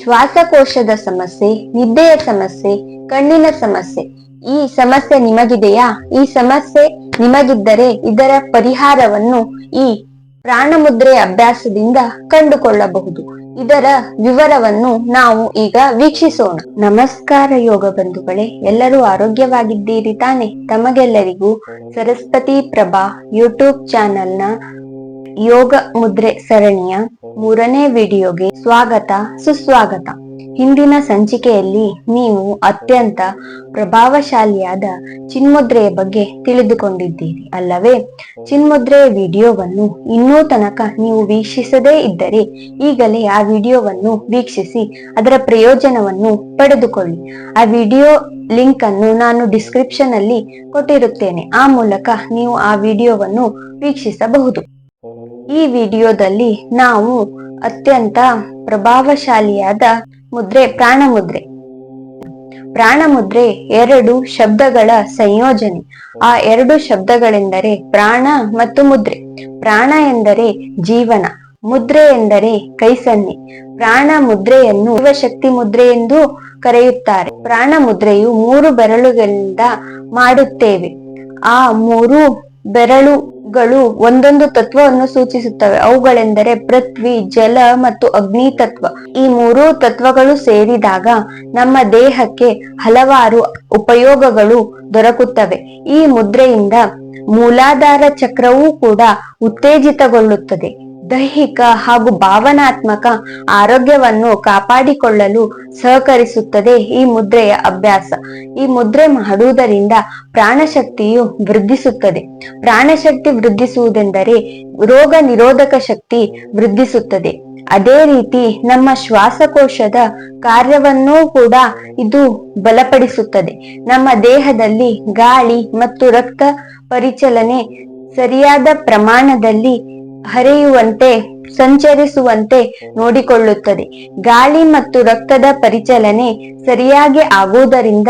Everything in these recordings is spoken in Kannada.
ಶ್ವಾಸಕೋಶದ ಸಮಸ್ಯೆ, ನಿದ್ದೆಯ ಸಮಸ್ಯೆ, ಕಣ್ಣಿನ ಸಮಸ್ಯೆ. ಈ ಸಮಸ್ಯೆ ನಿಮಗಿದೆಯಾ? ಈ ಸಮಸ್ಯೆ ನಿಮಗಿದ್ದರೆ ಇದರ ಪರಿಹಾರವನ್ನು ಈ ಪ್ರಾಣಮುದ್ರೆ ಅಭ್ಯಾಸದಿಂದ ಕಂಡುಕೊಳ್ಳಬಹುದು. ಇದರ ವಿವರವನ್ನು ನಾವು ಈಗ ವೀಕ್ಷಿಸೋಣ. ನಮಸ್ಕಾರ ಯೋಗ ಬಂಧುಗಳೇ, ಎಲ್ಲರೂ ಆರೋಗ್ಯವಾಗಿದ್ದೀರಿ ತಾನೆ? ತಮಗೆಲ್ಲರಿಗೂ ಸರಸ್ವತಿ ಪ್ರಭಾ ಯೂಟ್ಯೂಬ್ ಚಾನೆಲ್ನ ಯೋಗ ಮುದ್ರೆ ಸರಣಿಯ ಮೂರನೇ ವಿಡಿಯೋಗೆ ಸ್ವಾಗತ, ಸುಸ್ವಾಗತ. ಹಿಂದಿನ ಸಂಚಿಕೆಯಲ್ಲಿ ನೀವು ಅತ್ಯಂತ ಪ್ರಭಾವಶಾಲಿಯಾದ ಚಿನ್ಮುದ್ರೆಯ ಬಗ್ಗೆ ತಿಳಿದುಕೊಂಡಿದ್ದೀರಿ, ಅಲ್ಲವೇ? ಚಿನ್ಮುದ್ರೆಯ ವಿಡಿಯೋವನ್ನು ಇನ್ನೂ ತನಕ ನೀವು ವೀಕ್ಷಿಸದೇ ಇದ್ದರೆ ಈಗಲೇ ಆ ವಿಡಿಯೋವನ್ನು ವೀಕ್ಷಿಸಿ, ಅದರ ಪ್ರಯೋಜನವನ್ನು ಪಡೆದುಕೊಳ್ಳಿ. ಆ ವಿಡಿಯೋ ಲಿಂಕ್ ಅನ್ನು ನಾನು ಡಿಸ್ಕ್ರಿಪ್ಷನ್ ಅಲ್ಲಿ ಕೊಟ್ಟಿರುತ್ತೇನೆ. ಆ ಮೂಲಕ ನೀವು ಆ ವಿಡಿಯೋವನ್ನು ವೀಕ್ಷಿಸಬಹುದು. ಈ ವಿಡಿಯೋದಲ್ಲಿ ನಾವು ಅತ್ಯಂತ ಪ್ರಭಾವಶಾಲಿಯಾದ ಮುದ್ರೆ, ಪ್ರಾಣಮುದ್ರೆ. ಪ್ರಾಣಮುದ್ರೆ ಪ್ರಾಣ ಮುದ್ರೆ ಎರಡು ಶಬ್ದಗಳ ಸಂಯೋಜನೆ. ಆ ಎರಡು ಶಬ್ದಗಳೆಂದರೆ ಪ್ರಾಣ ಮತ್ತು ಮುದ್ರೆ. ಪ್ರಾಣ ಎಂದರೆ ಜೀವನ, ಮುದ್ರೆ ಎಂದರೆ ಕೈಸನ್ನೆ. ಪ್ರಾಣ ಮುದ್ರೆಯನ್ನು ಶಕ್ತಿ ಮುದ್ರೆ ಎಂದು ಕರೆಯುತ್ತಾರೆ. ಪ್ರಾಣ ಮುದ್ರೆಯು ಮೂರು ಬೆರಳುಗಳಿಂದ ಮಾಡುತ್ತೇವೆ. ಆ ಮೂರು ಬೆರಳುಗಳು ಒಂದೊಂದು ತತ್ವವನ್ನು ಸೂಚಿಸುತ್ತವೆ. ಅವುಗಳೆಂದರೆ ಪೃಥ್ವಿ, ಜಲ ಮತ್ತು ಅಗ್ನಿ ತತ್ವ. ಈ ಮೂರೂ ತತ್ವಗಳು ಸೇರಿದಾಗ ನಮ್ಮ ದೇಹಕ್ಕೆ ಹಲವಾರು ಉಪಯೋಗಗಳು ದೊರಕುತ್ತವೆ. ಈ ಮುದ್ರೆಯಿಂದ ಮೂಲಾಧಾರ ಚಕ್ರವೂ ಕೂಡ ಉತ್ತೇಜಿತಗೊಳ್ಳುತ್ತದೆ. ದೈಹಿಕ ಹಾಗೂ ಭಾವನಾತ್ಮಕ ಆರೋಗ್ಯವನ್ನು ಕಾಪಾಡಿಕೊಳ್ಳಲು ಸಹಕರಿಸುತ್ತದೆ ಈ ಮುದ್ರೆಯ ಅಭ್ಯಾಸ. ಈ ಮುದ್ರೆ ಮಾಡುವುದರಿಂದ ಪ್ರಾಣಶಕ್ತಿಯು ವೃದ್ಧಿಸುತ್ತದೆ. ಪ್ರಾಣಶಕ್ತಿ ವೃದ್ಧಿಸುವುದೆಂದರೆ ರೋಗ ನಿರೋಧಕ ಶಕ್ತಿ ವೃದ್ಧಿಸುತ್ತದೆ. ಅದೇ ರೀತಿ ನಮ್ಮ ಶ್ವಾಸಕೋಶದ ಕಾರ್ಯವನ್ನೂ ಕೂಡ ಇದು ಬಲಪಡಿಸುತ್ತದೆ. ನಮ್ಮ ದೇಹದಲ್ಲಿ ಗಾಳಿ ಮತ್ತು ರಕ್ತ ಪರಿಚಲನೆ ಸರಿಯಾದ ಪ್ರಮಾಣದಲ್ಲಿ ಹರಿಯುವಂತೆ, ಸಂಚರಿಸುವಂತೆ ನೋಡಿಕೊಳ್ಳುತ್ತದೆ. ಗಾಳಿ ಮತ್ತು ರಕ್ತದ ಪರಿಚಲನೆ ಸರಿಯಾಗಿ ಆಗುವುದರಿಂದ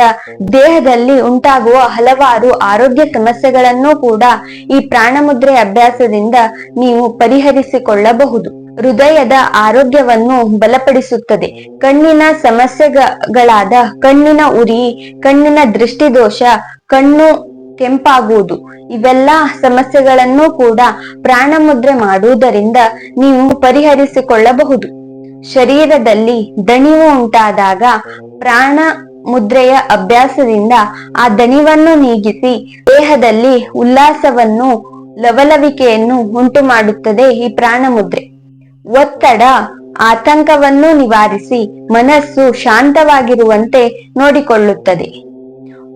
ದೇಹದಲ್ಲಿ ಉಂಟಾಗುವ ಹಲವಾರು ಆರೋಗ್ಯ ಸಮಸ್ಯೆಗಳನ್ನು ಕೂಡ ಈ ಪ್ರಾಣಮುದ್ರೆ ಅಭ್ಯಾಸದಿಂದ ನೀವು ಪರಿಹರಿಸಿಕೊಳ್ಳಬಹುದು. ಹೃದಯದ ಆರೋಗ್ಯವನ್ನು ಬಲಪಡಿಸುತ್ತದೆ. ಕಣ್ಣಿನ ಸಮಸ್ಯೆಗಳಾದ ಕಣ್ಣಿನ ಉರಿ, ಕಣ್ಣಿನ ದೃಷ್ಟಿದೋಷ, ಕಣ್ಣು ಕೆಂಪಾಗುವುದು. ಇವೆಲ್ಲ ಸಮಸ್ಯೆಗಳನ್ನು ಕೂಡ ಪ್ರಾಣಮುದ್ರೆ ಮಾಡುವುದರಿಂದ ನೀವು ಪರಿಹರಿಸಿಕೊಳ್ಳಬಹುದು. ಶರೀರದಲ್ಲಿ ದಣಿವು ಉಂಟಾದಾಗ ಪ್ರಾಣ ಮುದ್ರೆಯ ಅಭ್ಯಾಸದಿಂದ ಆ ದಣಿವನ್ನು ನೀಗಿಸಿ ದೇಹದಲ್ಲಿ ಉಲ್ಲಾಸವನ್ನು, ಲವಲವಿಕೆಯನ್ನು ಉಂಟು ಮಾಡುತ್ತದೆ ಈ ಪ್ರಾಣ ಮುದ್ರೆ ಒತ್ತಡ, ಆತಂಕವನ್ನು ನಿವಾರಿಸಿ ಮನಸ್ಸು ಶಾಂತವಾಗಿರುವಂತೆ ನೋಡಿಕೊಳ್ಳುತ್ತದೆ.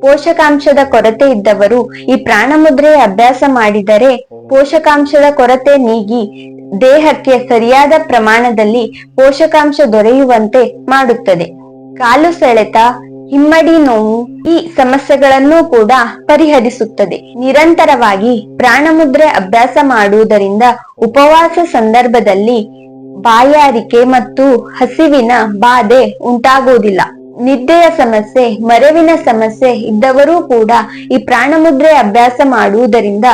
ಪೋಷಕಾಂಶದ ಕೊರತೆ ಇದ್ದವರು ಈ ಪ್ರಾಣಮುದ್ರೆ ಅಭ್ಯಾಸ ಮಾಡಿದರೆ ಪೋಷಕಾಂಶದ ಕೊರತೆ ನೀಗಿ ದೇಹಕ್ಕೆ ಸರಿಯಾದ ಪ್ರಮಾಣದಲ್ಲಿ ಪೋಷಕಾಂಶ ದೊರೆಯುವಂತೆ ಮಾಡುತ್ತದೆ. ಕಾಲು ಸೆಳೆತ, ಹಿಮ್ಮಡಿ ನೋವು ಈ ಸಮಸ್ಯೆಗಳನ್ನು ಕೂಡ ಪರಿಹರಿಸುತ್ತದೆ. ನಿರಂತರವಾಗಿ ಪ್ರಾಣಮುದ್ರೆ ಅಭ್ಯಾಸ ಮಾಡುವುದರಿಂದ ಉಪವಾಸ ಸಂದರ್ಭದಲ್ಲಿ ಬಾಯಾರಿಕೆ ಮತ್ತು ಹಸಿವಿನ ಬಾಧೆ ಉಂಟಾಗುವುದಿಲ್ಲ. ನಿದ್ದೆಯ ಸಮಸ್ಯೆ, ಮರೆವಿನ ಸಮಸ್ಯೆ ಇದ್ದವರೂ ಕೂಡ ಈ ಪ್ರಾಣಮುದ್ರೆ ಅಭ್ಯಾಸ ಮಾಡುವುದರಿಂದ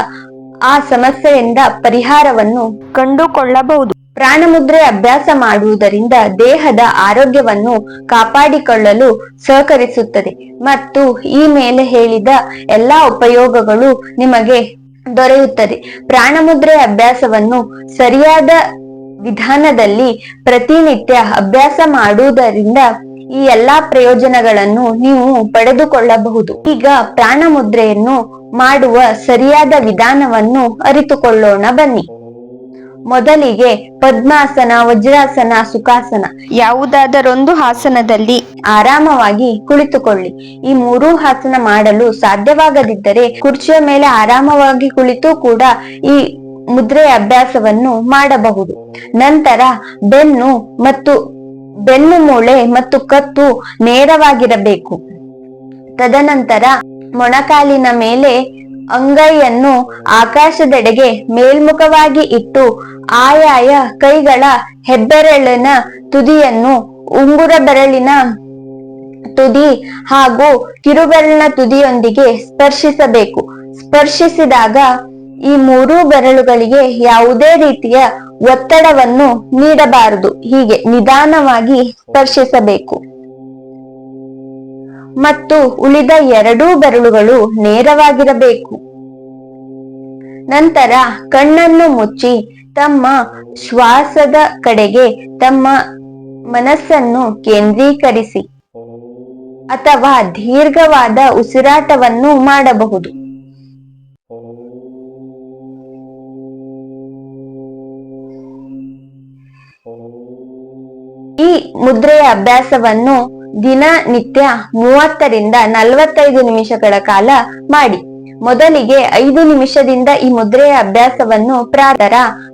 ಆ ಸಮಸ್ಯೆಯಿಂದ ಪರಿಹಾರವನ್ನು ಕಂಡುಕೊಳ್ಳಬಹುದು. ಪ್ರಾಣಮುದ್ರೆ ಅಭ್ಯಾಸ ಮಾಡುವುದರಿಂದ ದೇಹದ ಆರೋಗ್ಯವನ್ನು ಕಾಪಾಡಿಕೊಳ್ಳಲು ಸಹಕರಿಸುತ್ತದೆ. ಮತ್ತು ಈ ಮೇಲೆ ಹೇಳಿದ ಎಲ್ಲಾ ಉಪಯೋಗಗಳು ನಿಮಗೆ ದೊರೆಯುತ್ತದೆ. ಪ್ರಾಣಮುದ್ರೆ ಅಭ್ಯಾಸವನ್ನು ಸರಿಯಾದ ವಿಧಾನದಲ್ಲಿ ಪ್ರತಿನಿತ್ಯ ಅಭ್ಯಾಸ ಮಾಡುವುದರಿಂದ ಈ ಎಲ್ಲಾ ಪ್ರಯೋಜನಗಳನ್ನು ನೀವು ಪಡೆದುಕೊಳ್ಳಬಹುದು. ಈಗ ಪ್ರಾಣ ಮುದ್ರೆಯನ್ನು ಮಾಡುವ ಸರಿಯಾದ ವಿಧಾನವನ್ನು ಅರಿತುಕೊಳ್ಳೋಣ ಬನ್ನಿ. ಮೊದಲಿಗೆ ಪದ್ಮಾಸನ, ವಜ್ರಾಸನ, ಸುಖಾಸನ ಯಾವುದಾದರೊಂದು ಆಸನದಲ್ಲಿ ಆರಾಮವಾಗಿ ಕುಳಿತುಕೊಳ್ಳಿ. ಈ ಮೂರೂ ಆಸನ ಮಾಡಲು ಸಾಧ್ಯವಾಗದಿದ್ದರೆ ಕುರ್ಚಿಯ ಮೇಲೆ ಆರಾಮವಾಗಿ ಕುಳಿತು ಕೂಡ ಈ ಮುದ್ರೆ ಅಭ್ಯಾಸವನ್ನು ಮಾಡಬಹುದು. ನಂತರ ಬೆನ್ನು ಮತ್ತು ಬೆನ್ನು ಮೂಳೆ ಮತ್ತು ಕತ್ತು ನೇರವಾಗಿರಬೇಕು. ತದನಂತರ ಮೊಣಕಾಲಿನ ಮೇಲೆ ಅಂಗೈಯನ್ನು ಆಕಾಶದೆಡೆಗೆ ಮೇಲ್ಮುಖವಾಗಿ ಇಟ್ಟು ಆಯಾಯ ಕೈಗಳ ಹೆಬ್ಬೆರಳಿನ ತುದಿಯನ್ನು ಉಂಗುರ ಬೆರಳಿನ ತುದಿ ಹಾಗೂ ಕಿರುಬೆರಳಿನ ತುದಿಯೊಂದಿಗೆ ಸ್ಪರ್ಶಿಸಬೇಕು. ಸ್ಪರ್ಶಿಸಿದಾಗ ಈ ಮೂರೂ ಬೆರಳುಗಳಿಗೆ ಯಾವುದೇ ರೀತಿಯ ಒತ್ತಡವನ್ನು ನೀಡಬಾರದು. ಹೀಗೆ ನಿಧಾನವಾಗಿ ಸ್ಪರ್ಶಿಸಬೇಕು. ಮತ್ತು ಉಳಿದ ಎರಡೂ ಬೆರಳುಗಳು ನೇರವಾಗಿರಬೇಕು. ನಂತರ ಕಣ್ಣನ್ನು ಮುಚ್ಚಿ ತಮ್ಮ ಶ್ವಾಸದ ಕಡೆಗೆ ತಮ್ಮ ಮನಸ್ಸನ್ನು ಕೇಂದ್ರೀಕರಿಸಿ ಅಥವಾ ದೀರ್ಘವಾದ ಉಸಿರಾಟವನ್ನು ಮಾಡಬಹುದು. ಮುದ್ರೆಯ ಅಭ್ಯಾಸವನ್ನು ದಿನನಿತ್ಯ ಮೂವತ್ತರಿಂದ ನಲವತ್ತೈದು ನಿಮಿಷಗಳ ಕಾಲ ಮಾಡಿ. ಮೊದಲಿಗೆ ಐದು ನಿಮಿಷದಿಂದ ಈ ಮುದ್ರೆಯ ಅಭ್ಯಾಸವನ್ನು ಪ್ರಾರ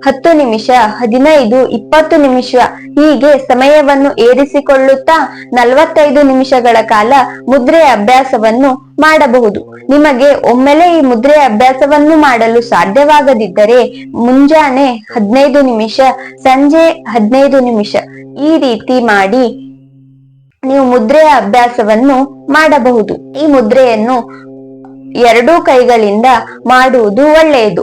ಹತ್ತು ನಿಮಿಷ, ಹದಿನೈದು, ಇಪ್ಪತ್ತು ನಿಮಿಷ ಹೀಗೆ ಸಮಯವನ್ನು ಏರಿಸಿಕೊಳ್ಳುತ್ತಾ ನಲವತ್ತೈದು ನಿಮಿಷಗಳ ಕಾಲ ಮುದ್ರೆಯ ಅಭ್ಯಾಸವನ್ನು ಮಾಡಬಹುದು. ನಿಮಗೆ ಒಮ್ಮೆಲೆ ಈ ಮುದ್ರೆ ಅಭ್ಯಾಸವನ್ನು ಮಾಡಲು ಸಾಧ್ಯವಾಗದಿದ್ದರೆ ಮುಂಜಾನೆ ಹದಿನೈದು ನಿಮಿಷ, ಸಂಜೆ ಹದಿನೈದು ನಿಮಿಷ ಈ ರೀತಿ ಮಾಡಿ ನೀವು ಮುದ್ರೆಯ ಅಭ್ಯಾಸವನ್ನು ಮಾಡಬಹುದು. ಈ ಮುದ್ರೆಯನ್ನು ಎರಡೂ ಕೈಗಳಿಂದ ಮಾಡುವುದು ಒಳ್ಳೆಯದು.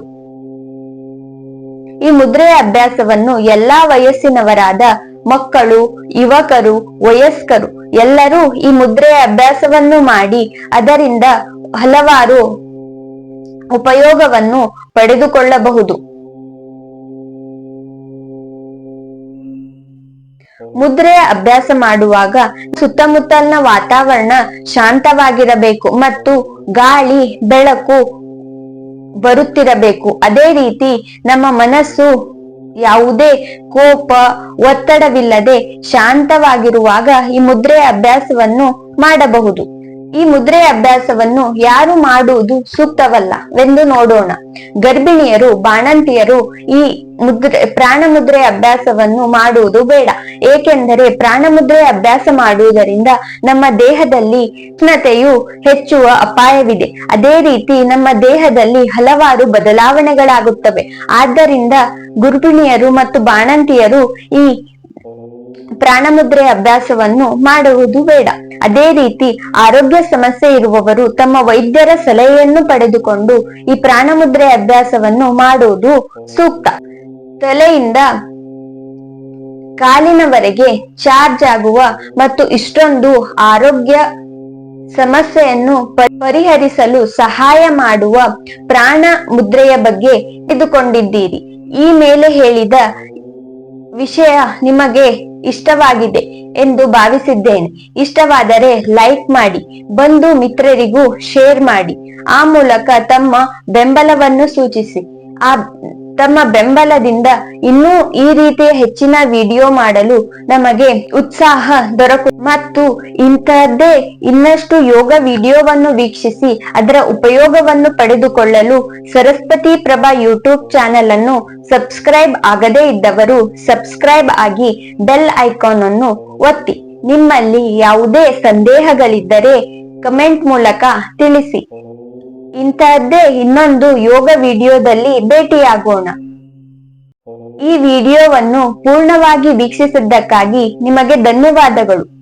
ಈ ಮುದ್ರೆಯ ಅಭ್ಯಾಸವನ್ನು ಎಲ್ಲಾ ವಯಸ್ಸಿನವರಾದ ಮಕ್ಕಳು, ಯುವಕರು, ವಯಸ್ಕರು ಎಲ್ಲರೂ ಈ ಮುದ್ರೆಯ ಅಭ್ಯಾಸವನ್ನು ಮಾಡಿ ಅದರಿಂದ ಹಲವಾರು ಉಪಯೋಗವನ್ನು ಪಡೆದುಕೊಳ್ಳಬಹುದು. ಮುದ್ರೆಯ ಅಭ್ಯಾಸ ಮಾಡುವಾಗ ಸುತ್ತಮುತ್ತಲಿನ ವಾತಾವರಣ ಶಾಂತವಾಗಿರಬೇಕು ಮತ್ತು ಗಾಳಿ, ಬೆಳಕು ಬರುತ್ತಿರಬೇಕು. ಅದೇ ರೀತಿ ನಮ್ಮ ಮನಸ್ಸು ಯಾವುದೇ ಕೋಪ, ಒತ್ತಡವಿಲ್ಲದೆ ಶಾಂತವಾಗಿರುವಾಗ ಈ ಮುದ್ರೆಯ ಅಭ್ಯಾಸವನ್ನು ಮಾಡಬಹುದು. ಈ ಮುದ್ರೆ ಅಭ್ಯಾಸವನ್ನು ಯಾರು ಮಾಡುವುದು ಸೂಕ್ತವಲ್ಲ ಎಂದು ನೋಡೋಣ. ಗರ್ಭಿಣಿಯರು, ಬಾಣಂತಿಯರು ಈ ಮುದ್ರೆ ಪ್ರಾಣ ಮುದ್ರೆ ಅಭ್ಯಾಸವನ್ನು ಮಾಡುವುದು ಬೇಡ. ಏಕೆಂದರೆ ಪ್ರಾಣ ಮುದ್ರೆ ಅಭ್ಯಾಸ ಮಾಡುವುದರಿಂದ ನಮ್ಮ ದೇಹದಲ್ಲಿ ಉಷ್ಣತೆಯು ಹೆಚ್ಚುವ ಅಪಾಯವಿದೆ. ಅದೇ ರೀತಿ ನಮ್ಮ ದೇಹದಲ್ಲಿ ಹಲವಾರು ಬದಲಾವಣೆಗಳಾಗುತ್ತವೆ. ಆದ್ದರಿಂದ ಗರ್ಭಿಣಿಯರು ಮತ್ತು ಬಾಣಂತಿಯರು ಈ ಪ್ರಾಣಮುದ್ರೆ ಅಭ್ಯಾಸವನ್ನು ಮಾಡುವುದು ಬೇಡ. ಅದೇ ರೀತಿ ಆರೋಗ್ಯ ಸಮಸ್ಯೆ ಇರುವವರು ತಮ್ಮ ವೈದ್ಯರ ಸಲಹೆಯನ್ನು ಪಡೆದುಕೊಂಡು ಈ ಪ್ರಾಣಮುದ್ರೆ ಅಭ್ಯಾಸವನ್ನು ಮಾಡುವುದು ಸೂಕ್ತ. ತಲೆಯಿಂದ ಕಾಲಿನವರೆಗೆ ಚಾರ್ಜ್ ಆಗುವ ಮತ್ತು ಇಷ್ಟೊಂದು ಆರೋಗ್ಯ ಸಮಸ್ಯೆಯನ್ನು ಪರಿಹರಿಸಲು ಸಹಾಯ ಮಾಡುವ ಪ್ರಾಣ ಮುದ್ರೆಯ ಬಗ್ಗೆ ತಿಳಿದುಕೊಂಡಿದ್ದೀರಿ. ಈ ಮೇಲೆ ಹೇಳಿದ ವಿಷಯ ನಿಮಗೆ ಇಷ್ಟವಾಗಿದೆ ಎಂದು ಭಾವಿಸಿದ್ದೇನೆ. ಇಷ್ಟವಾದರೆ ಲೈಕ್ ಮಾಡಿ, ಬಂಧು ಮಿತ್ರರಿಗೂ ಶೇರ್ ಮಾಡಿ. ಆ ಮೂಲಕ ತಮ್ಮ ಬೆಂಬಲವನ್ನು ಸೂಚಿಸಿ. ಆ ತಮ್ಮ ಬೆಂಬಲದಿಂದ ಇನ್ನೂ ಈ ರೀತಿಯ ಹೆಚ್ಚಿನ ವಿಡಿಯೋ ಮಾಡಲು ನಮಗೆ ಉತ್ಸಾಹ ದೊರಕು ಮತ್ತು ಇಂತಹದ್ದೇ ಇನ್ನಷ್ಟು ಯೋಗ ವಿಡಿಯೋವನ್ನು ವೀಕ್ಷಿಸಿ ಅದರ ಉಪಯೋಗವನ್ನು ಪಡೆದುಕೊಳ್ಳಲು ಸರಸ್ವತಿ ಪ್ರಭಾ ಯೂಟ್ಯೂಬ್ ಚಾನೆಲ್ ಅನ್ನು ಸಬ್ಸ್ಕ್ರೈಬ್ ಆಗದೇ ಇದ್ದವರು ಸಬ್ಸ್ಕ್ರೈಬ್ ಆಗಿ ಬೆಲ್ ಐಕಾನ್ ಅನ್ನು ಒತ್ತಿ. ನಿಮ್ಮಲ್ಲಿ ಯಾವುದೇ ಸಂದೇಹಗಳಿದ್ದರೆ ಕಮೆಂಟ್ ಮೂಲಕ ತಿಳಿಸಿ. ಇಂತಹದ್ದೇ ಇನ್ನೊಂದು ಯೋಗ ವಿಡಿಯೋದಲ್ಲಿ ಭೇಟಿಯಾಗೋಣ. ಈ ವಿಡಿಯೋವನ್ನು ಪೂರ್ಣವಾಗಿ ವೀಕ್ಷಿಸಿದ್ದಕ್ಕಾಗಿ ನಿಮಗೆ ಧನ್ಯವಾದಗಳು.